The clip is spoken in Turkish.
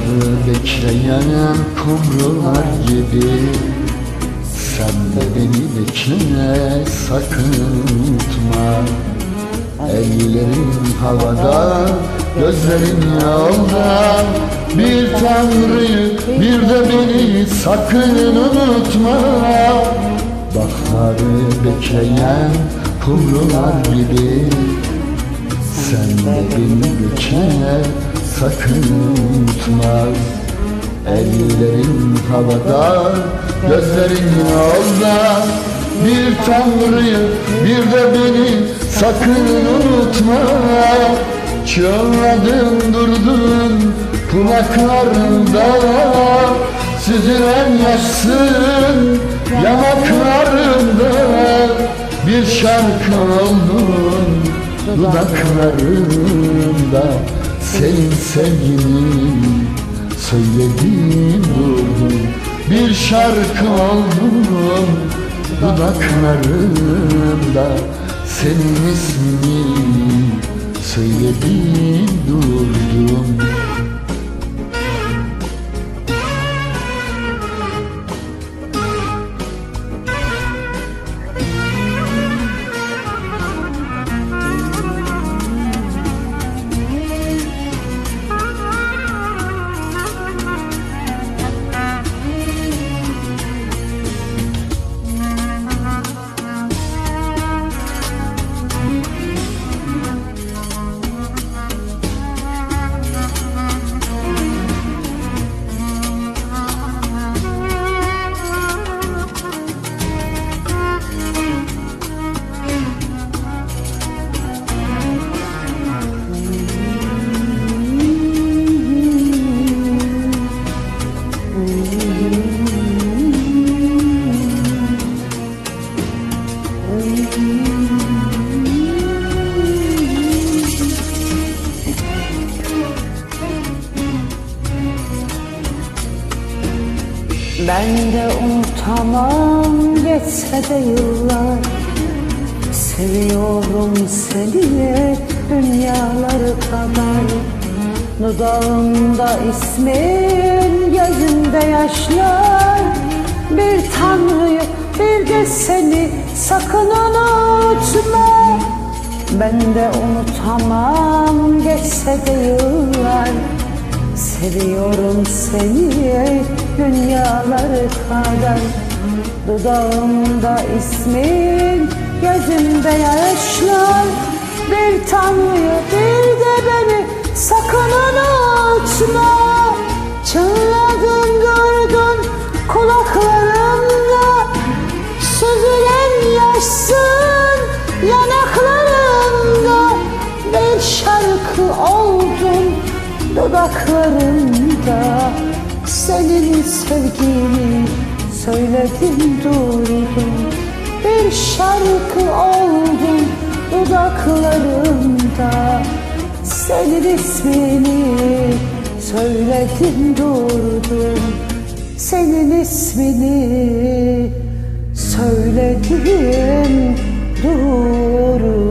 Baharı bekleyen kumrular gibi. Sen de beni bekle sakın unutma. Ellerin havada, gözlerin yolda. Bir tanrıyı, bir de beni sakın unutma. Baharı bekleyen kumrular gibi. Sen de beni bekle, sakın unutma. Ellerin havada, gözlerin yolda. Bir tanrıyı, bir de beni sakın unutma. Çığladın durdun kulaklarında. Süzülen yaşsın yanaklarında. Bir şarkı oldun dudaklarında Senin sevginin söylediğin durdum Bir şarkı oldum dudaklarında Senin ismini söylediğin durdum Ben de unutamam geçse de yıllar. Seviyorum seni dünyaları kadar. Dudağımda ismin, gözümde yaşlar. Bir tanrıyı bir de seni sakın unutma. Ben de unutamam geçse de yıllar Seviyorum seni dünyaları kadar. Dudağımda ismin, gözümde yaşlar. Bir tanrıyı bir dudaklarımda Senin sevgini söyledim durdum Bir şarkı oldun dudaklarımda. Senin ismini söyledim durdum Senin ismini söyledim durdum